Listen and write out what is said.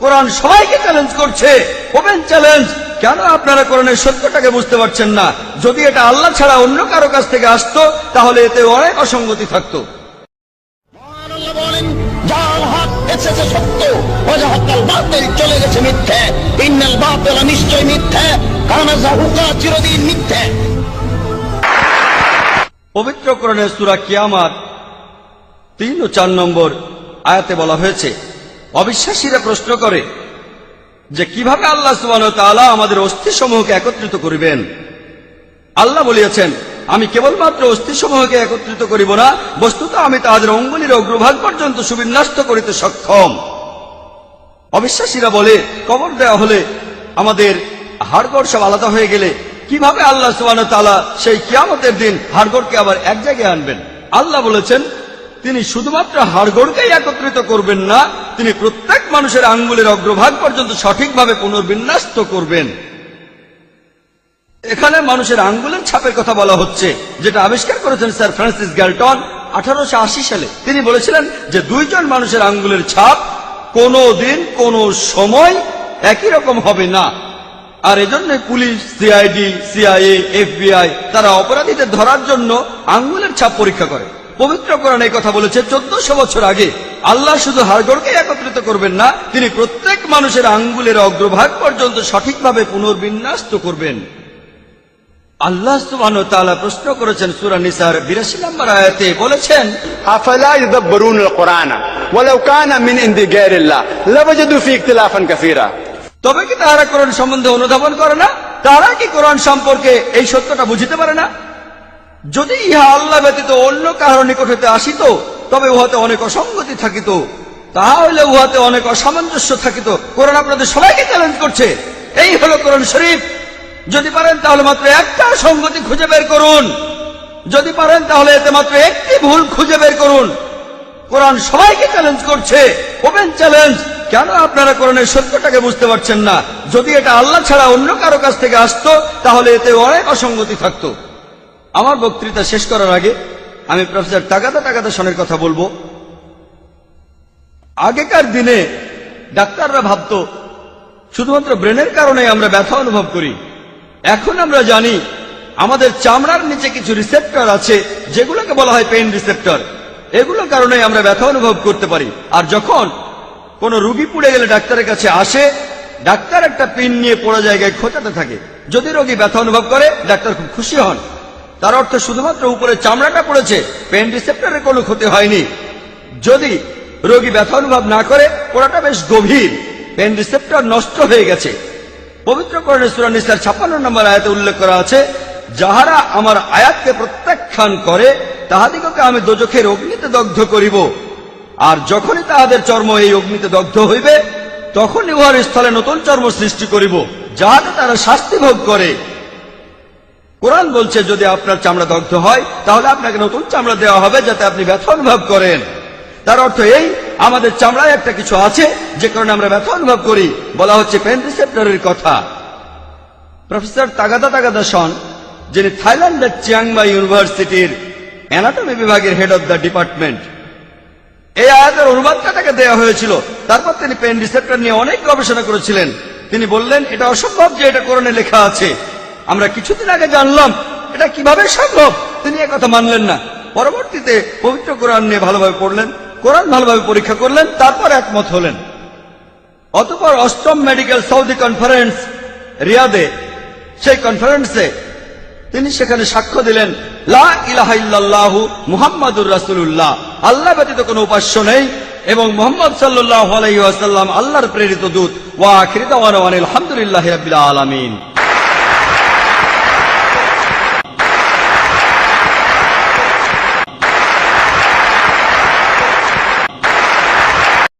কোরআন সবাইকে চ্যালেঞ্জ করছে। Open challenge কেন আপনারা কোরআনের সত্যটাকে বুঝতে পারছেন না। যদি এটা আল্লাহ ছাড়া অন্য কারও কাছ থেকে আসতো তাহলে এতে অনেক অসঙ্গতি থাকতো। মহান আল্লাহ বলেন যার হক এসেছে সত্য অজাহাকাল বাতিল চলে গেছে মিথ্যে। ইন্নাল বাতিল নিশ্চয় মিথ্যে কানা জাহুকা চিরদিন মিথ্যে। পবিত্র কোরআনের সুরা কিয়ামাত তিন ও চার নম্বর আয়াতে বলা হয়েছে অবিশ্বাসীরা প্রশ্ন করে যে কীভাবে আল্লাহ সুবান তাআলা আমাদের অস্থি সমূহকে একত্রিত করিবেন? আল্লাহ বলিয়াছেন, আমি কেবলমাত্র অস্থি সমূহকে একত্রিত করিব না, বস্তুত আমি তাহাদের অঙ্গুলির অগ্রভাগ পর্যন্ত সুবিন্যস্ত করিতে সক্ষম। অবিশ্বাসীরা বলে, কবর দেওয়া হলে আমাদের হাড়গড় সব আলাদা হয়ে গেলে কীভাবে আল্লাহ সুবান তালা সেই কিয়ামতের দিন হাড়গড়কে আবার এক জায়গায় আনবেন? আল্লাহ বলেছেন তিনি শুধুমাত্র হাড়গড়কেই একত্রিত করবেন না, তিনি প্রত্যেক মানুষের আঙ্গুলের অগ্রভাগ পর্যন্ত সঠিকভাবে পুনর্বিন্যস্ত করবেন। এখানে মানুষের আঙ্গুলের ছাপের কথা বলা হচ্ছে, যেটা আবিষ্কার করেছেন স্যার ফ্রান্সিস গ্যালটন আঠারোশো সালে। তিনি বলেছিলেন যে দুইজন মানুষের আঙ্গুলের ছাপ কোনো দিন, কোনো সময় একই রকম হবে না। আর এজন্য পুলিশ, সিআইডি, সিআইএ, এফবিআই, তারা অপরাধীদের ধরার জন্য আঙ্গুলের ছাপ পরীক্ষা করে। পবিত্র কোরআন এই কথা বলেছে চোদ্দশো বছর আগে আল্লাহ শুধু হাড়গড়কে একত্রিত করবেন না তিনি প্রত্যেক মানুষের আঙ্গুলের অগ্রভাগ পর্যন্ত সঠিকভাবে পুনর্বিন্যাস্ত করবেন। আল্লাহ প্রশ্ন করেছেন সুরা নিসার বিরাশি নম্বর আয়াতে বলেছেন তবে কি তারা কোরআন সম্বন্ধে অনুধাবন করে না? তারা কি কোরআন সম্পর্কে এই সত্যটা বুঝতে পারে না? যদি ইহা আল্লাহ ব্যতীত অন্য কারও নিকট হইতে আসিত, তবে উহাতে অনেক অসঙ্গতি থাকিত। তাহা হইলে উহাতে অনেক অসামঞ্জস্য থাকিত। কোরআন আপনাদের সবাইকে চ্যালেঞ্জ করছে। এই হলো কোরআন শরীফ। যদি পারেন তাহলে মাত্র একটা সঙ্গতি খুঁজে বের করুন। যদি পারেন তাহলে এতে মাত্র একটি ভুল খুঁজে বের করুন। কোরআন সবাইকে চ্যালেঞ্জ করছে। ওপেন চ্যালেঞ্জ কেন আপনারা কোরআনের সত্যটাকে বুঝতে পারছেন না? যদি এটা আল্লাহ ছাড়া অন্য কারও কাছ থেকে আসতো, তাহলে এতে অনেক অসঙ্গতি থাকতো। আমার বক্তৃতা শেষ করার আগে আমি প্রফেসর তাগাদা তাগাদা সনের কথা বলব। আগেকার দিনে ডাক্তাররা ভাবতো, শুধুমাত্র ব্রেনের কারণে আমরা ব্যথা অনুভব করি। এখন আমরা জানি, আমাদের চামড়ার নিচে কিছু রিসেপ্টর আছে, যেগুলোকে বলা হয় পেইন রিসেপ্টর। এগুলোর কারণে আমরা ব্যথা অনুভব করতে পারি। আর যখন কোনো রুগী পুড়ে গেলে ডাক্তারের কাছে আসে, ডাক্তার একটা পিন নিয়ে পড়া জায়গায় খোঁচাতে থাকে। যদি রোগী ব্যথা অনুভব করে, ডাক্তার খুব খুশি হন। তার অর্থ শুধুমাত্র উপরে চামড়াটা পড়েছে, পেন রিসেপ্টরের কোনো ক্ষতি হয়নি। যদি রোগী ব্যথা অনুভব না করে, পোড়াটা বেশ গভীর, পেন রিসেপ্টর নষ্ট হয়ে গেছে। পবিত্র করণে সুরানিসার ছাপ্পান্ন নম্বর আয়াতে উল্লেখ করা আছে, যাহারা আমার আয়াতকে প্রত্যাখ্যান করে, তাহাদিগকে আমি দোজখের অগ্নিতে দগ্ধ করিব। আর যখনই তাহাদের চর্ম এই অগ্নিতে দগ্ধ হইবে, তখনই উহার স্থলে নতুন চর্ম সৃষ্টি করিব, যাহাতে তারা শাস্তি ভোগ করে। কোরআন বলছে, যদি আপনার চামড়া দগ্ধ হয়, তাহলে আপনাকে নতুন চামড়া দেওয়া হবে যাতে আপনি ব্যথা অনুভব করেন। তার অর্থ এই, আমাদের চামড়ায় একটা কিছু আছে, যে কারণে আমরা ব্যথা অনুভব করি, বলা হচ্ছে পেন কথা। প্রফেসর তাগাদা তাগাদা সন যিনি থাইল্যান্ডের চিয়াংমাই ইউনিভার্সিটির অ্যানাটমি বিভাগের হেড অব দ্য ডিপার্টমেন্ট। এই আয়াতের অনুবাদটা তাকে দেওয়া হয়েছিল। তারপর তিনি পেন রিসেপ্টর নিয়ে অনেক গবেষণা করেছিলেন। তিনি বললেন, এটা অসম্ভব যে এটা কোরআনে লেখা আছে। আমরা কিছুদিন আগে জানলাম, এটা কীভাবে সম্ভব? তিনি কথা মানলেন না। পরবর্তীতে পবিত্র কোরআন নিয়ে ভালোভাবে পড়লেন, কোরআন ভালোভাবে পরীক্ষা করলেন, তারপর একমত হলেন। অতপর অষ্টম মেডিকেল সৌদি কনফারেন্স, রিয়াদে, সেই কনফারেন্সে তিনি সেখানে সাক্ষ্য দিলেন, লা মুহাম্মাদুর রাসূলুল্লাহ। আল্লাহ ব্যতীত কোনো উপাস্য নেই এবং মোহাম্মদ আলাইহি আল্লাহর প্রেরিত দূত। ওয়া আখির আলহামদুলিল্লাহি আলামিন।